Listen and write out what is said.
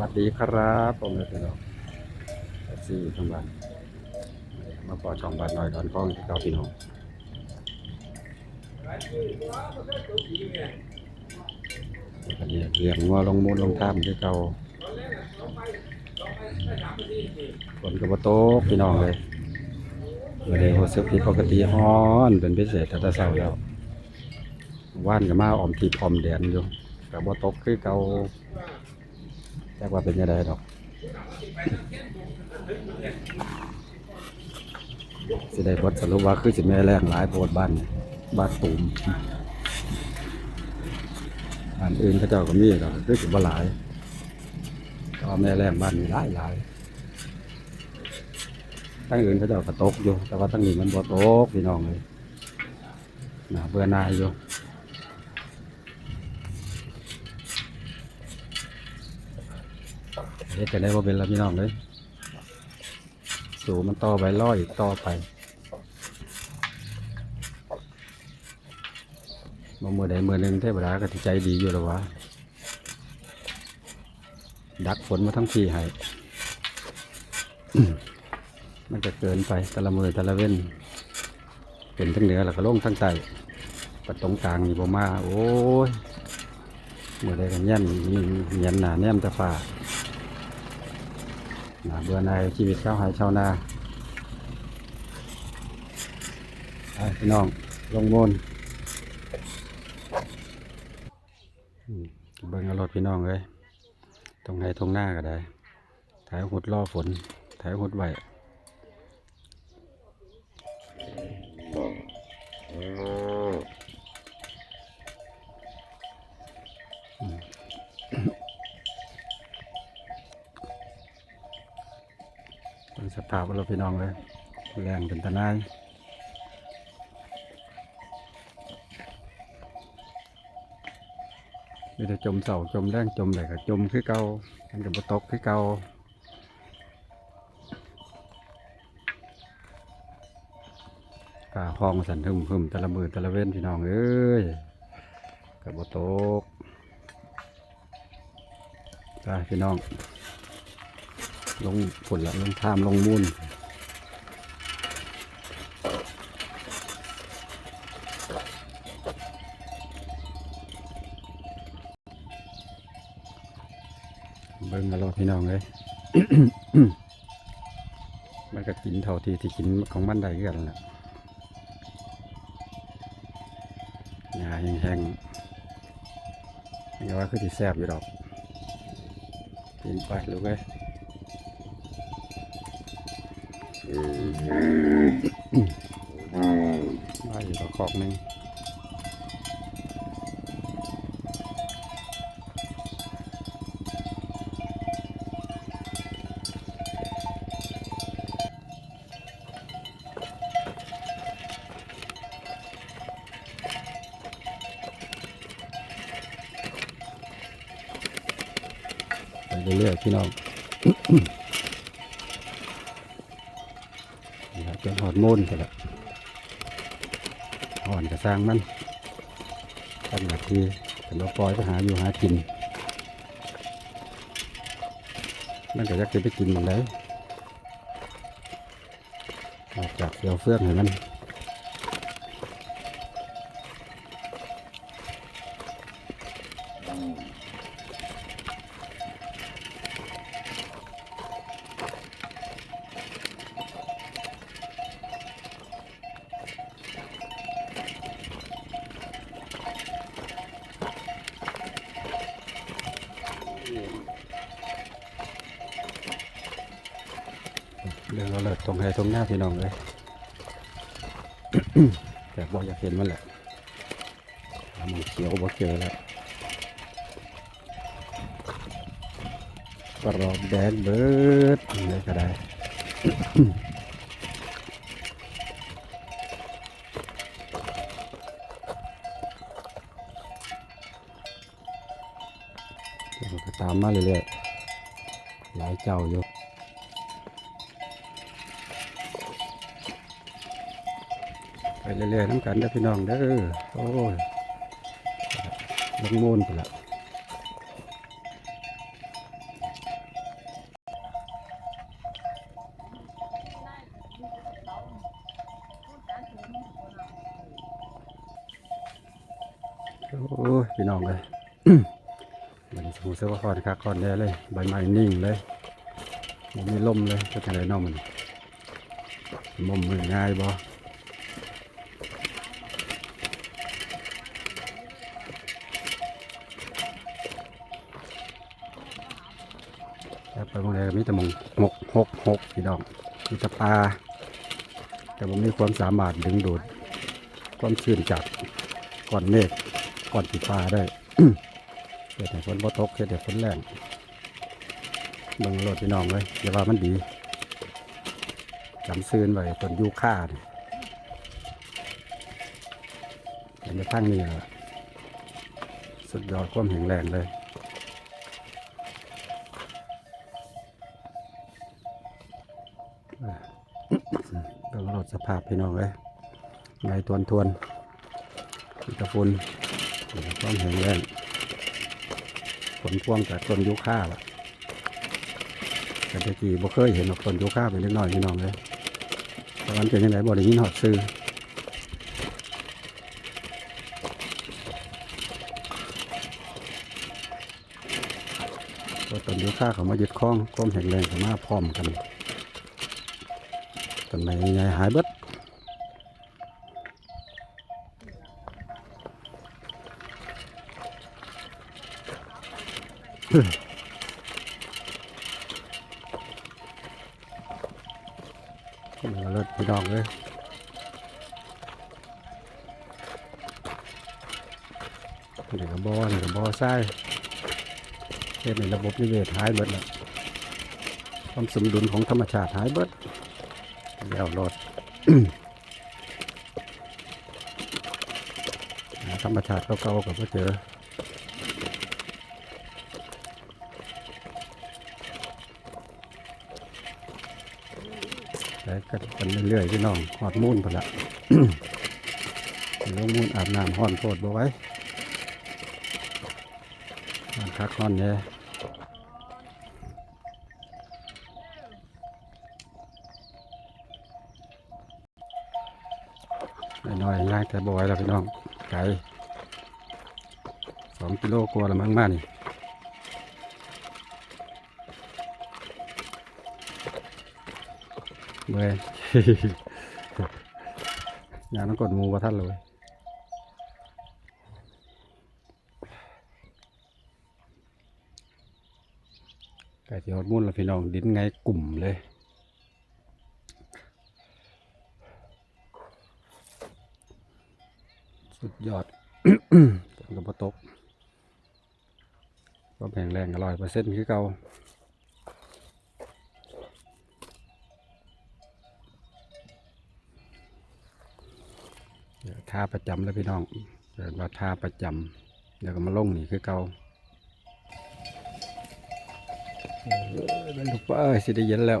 วัสดีครับผมเลยพี่น้องสี่ทั้งวันมาปอดช่องบ้านน้อยดอนกล้องที่เก้าพี่น้องอันนี้เรียงงัวลงมูลลงท่ามที่เก่าฝนกระโตกพี่น้องเลยวันนี้รู้สึกผิดปกติฮ้อนเป็นพิเศษแต่ตะเช้าแล้วว่านกับมาออมทีออมแดนอยู่กับบ่ตกคือเก่า แจ้ว่าเป็นยังไงดอกสิได้บทสรุปว่าคือสิแม่แรงหลายโพดบ้านบ้านตูมบ้านอื่นเขาเจ้าก็มีดอกคือสิบ่หลายแต่ว่าแม่แรงบ้านนี้หลายหลายทั้งอื่นเขาเจ้าก็ตกอยู่ แต่ว่าทั้งนี้มันบ่ตกพี่น้องเลยน่าเบื่อหน่ายอยู่ เฮ็ดจะได้ว่าเป็นละพี่น้องเลยสูมันต่อไปร้อยต่อไปบ่มือใดมือหนึ่งเทวดาก็สิใจดีอยู่แล้ววะดักฝนมาทั้งทีให้มันจะเกินไปแต่ละมือแต่ละเว้นเป็นทั้งเหนือแล้วก็ลงทั้งใต้ปัดตรงกลางนี่บ่มา โอ้ยมือใดกันแย่นนี่เงียนหนาแนมตะฟ้า น่าเบื่อในายชีวิตชาวไร่ชาวนาไปพี่น้องลงโมนอืมเบิ่งเอารถพี่น้องเลยตรงไหนตรงหน้าก็ได้ถ่ายหุดล่อฝนถ่ายหุดไหวเป็ ภาพรถพี่น้องเลยแรงเป็นตะนายมีแต่จมเสาจมแรงจมไหลก็จมคือเก่ามันจะบ่ตกคือเก่าป่าห้องสันทึมพึมต่ละมือต่ละเว้นพี่น้องเอ้ยกับบตกไปพี่น้อง ลงผลละลงทามลงมูลเบิ่งมาลอพี่น้องเลยมันก็กินเท่าที่ที่กินของมันได้กันแหละหญ้าแห้งๆนี่ว่าคือที่แซ่บอยู่ดอกกินไปลูกเอ้ย มาอยู่กับขอกหนึงไปเรื่อยๆพี่น้อง หอนโมนไปแล้วอ่อนกระสร้างมันตั้งหลักทีแต่เราปล่อยไปหาอยู่หากิน มันก็ยากจะไปกินมันแล้วออกจากเดียวเฟื่องให้มัน เรื่องเราเลิศตรงไหนตรงหน้าพี่น้องเลยแต่บอกอยากเห็นมันแหละมันเขียวบ่เจอแล้วกระรอกแดงเบิดอะไรก็ได้ตามมาเรื่อยๆหลายเจ้าอยู่ เรื่อยๆน้ำกันนะพี่น้องเด้อโอ้ยลงมูลไปละโอ้ยพี่น้องเลยมันสูงเสื้อคอนคาคอนแน่เลยใบไม้นิ่งเลยมันมีลมเลยจะทำไรน้องมันมุมมือง่ายบ่ แล้วไปเมื่อไรก็มีแต่มงหกหกหกพี่น้องมีแต่ปลาแต่ผมมีความสามารถดึงดูดความชื้นจากก้อนเมฆก้อนสีฟ้าได้เกิดให้ฝนบ่ตกเกิดให้ฝนแรงเบิ่งโลดพี่น้องเลยอย่าว่ามันดีจำซื้นไว้ต้นยูค่าเนี่ยอันนี้ทั้งนี้แหละสุดยอดความแข็งแรงเลย เบิ่งโลดสภาพพี่น้องเลยไงทวนทวนตะฟุนความแข็งแรงผลพวงจากต้นยูคาล่ะแต่ตะกี้บ่เคยเห็นต้นยูคาเป็นเล็กน้อยพี่น้องเลยตอนนั้นเป็นยังไงบ่ได้ยินหอดซื้อต้นยูคาเขามายึดคล้องความแข็งแรงเขามาพร้อมกัน ต้นไม้ใหญ่ๆหายเบิดมาเลิศพี่น้องเลยเดี๋ยวก็บ่อนี่ก็บ่อทรายเฮ็ดในระบบนิเวศหายเบิดแล้วความสมดุลของธรรมชาติหายเบิด แล้วรถธรรมชาติเก่าๆก็บ่เจอไปกันกันเรื่อยๆพี่น้องหอดมูนพอละลงมูนอาบน้ำห้อนโพดบ่ไว้หักห้อนเนี่ย น้อยย่างแต่บ่ไหว้แล้วพี่น้องไก่สองกิโลกว่าละมั้งมานี่เมื่อยงานต้องกดมูว่าท่านเลยไก่ที่ฮอดมุ่นล้วพี่น้อง ดินไงกลุ่มเลย สุดยอดฝนกับตกก็แข็งแรงอร่อยเปอร์เซ็นต์คือเก่าเดี๋ยวท่าประจำแล้วพี่น้องเดี๋ยวมาท่าประจำเดี๋ยวก็มาลงนี่คือเก่าเออเป็นลูกป้าเอ้ยสิได้เย็นแล้ว